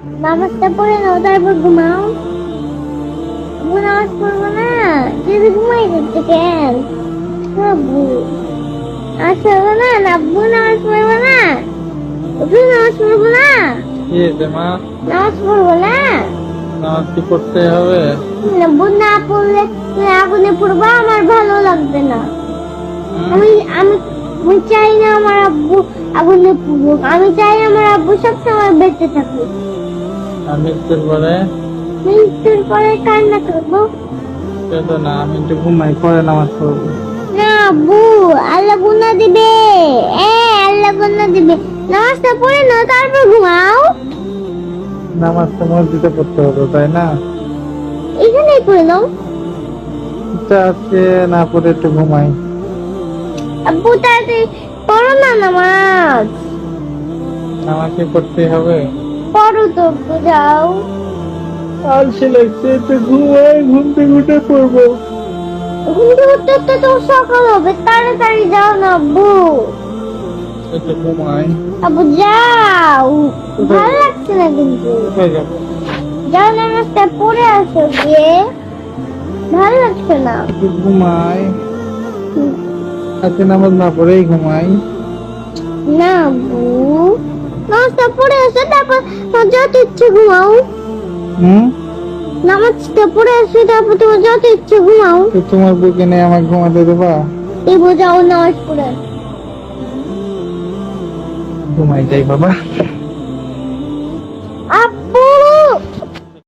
নামাজটা পড়ে নাও তারপর ঘুমাও। নামাজ পড়ব না যদি ঘুমাই কেন আব্বু না আব্বু নামাজ পড়ব না নামাজ পড়ব না। মা? নামাজ পড়ব না। নামাজ কি করতে হবে? আব্বু না পড়লে আগুনে পড়ব আমার ভালো লাগবে না। আমি আমি আমি চাই না আমার আব্বু আগুনে পড়ুক আমি চাই আমার আব্বু সবসময় বেঁচে থাকুক। মৃত্যুর পরে? মৃত্যুর পরে কান্না করব? কেঁদো না আমি একটু ঘুমাই পরে নামাজ পড়ব। না আব্বু আল্লাহ গুনা দিবে। এ আল্লাহ গুনা দিবে। নামাজটা পড়ে নাও তারপর ঘুমাও। নামাজ তো মসজিদে পড়তে হবে তাই না? এখানেই পড়ে নাও। আছে না পড়ে একটু ঘুমাই। আব্বু তাড়াতাড়ি পড়ো না নামাজ। নামাজ কি করতে হবে। পড়ো তো আব্বু যাও আর সে লাগছে একটু ঘুমাই ঘুম থেকে উঠে পড়ব। ঘুম থেকে উঠতে উঠতে তো সকাল হবে তাড়াতাড়ি যাও না আব্বু। একটু ঘুমাই। আব্বু যাও। ভালো লাগছে না কিন্তু। কোথায় যাব। যাও নামাজটা পড়ে আসো গিয়ে। ভালো লাগছে না। ঘুমাই। আজকে নামাজ না পড়েই ঘুমাই। না আব্বু নামাজটা পড়ে আসে তারপর যত ইচ্ছে ঘুমাও। হুম? নামাজটা পড়ে আসে তারপর তোমার যত ইচ্ছে ঘুমাও। তো তোমার বুকে নিয়ে আমাকে ঘুমাতে দেবা? এই বোঝাও নামাজ পড়ে। ঘুমাই যাই বাবা।